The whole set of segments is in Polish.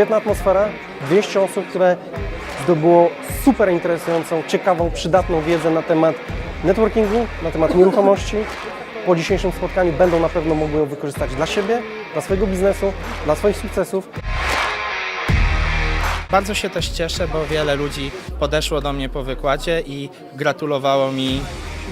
świetna atmosfera, 200 osób, które zdobyło super interesującą, ciekawą, przydatną wiedzę na temat networkingu, na temat nieruchomości. Po dzisiejszym spotkaniu będą na pewno mogły ją wykorzystać dla siebie, dla swojego biznesu, dla swoich sukcesów. Bardzo się też cieszę, bo wiele ludzi podeszło do mnie po wykładzie i gratulowało mi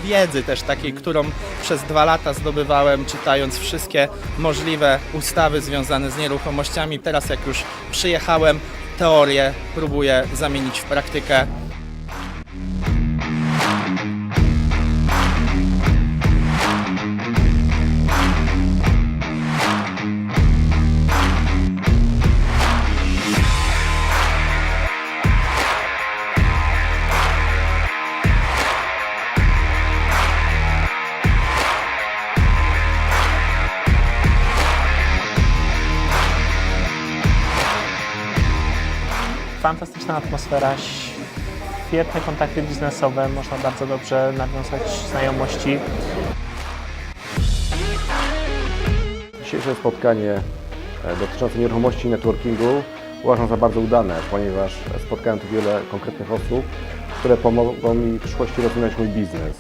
wiedzy też takiej, którą przez dwa lata zdobywałem, czytając wszystkie możliwe ustawy związane z nieruchomościami. Teraz jak już przyjechałem, teorię próbuję zamienić w praktykę. Fantastyczna atmosfera, świetne kontakty biznesowe, można bardzo dobrze nawiązać znajomości. Dzisiejsze spotkanie e, dotyczące nieruchomości i networkingu uważam za bardzo udane, ponieważ spotkałem tu wiele konkretnych osób, które pomogą mi w przyszłości rozwinąć mój biznes.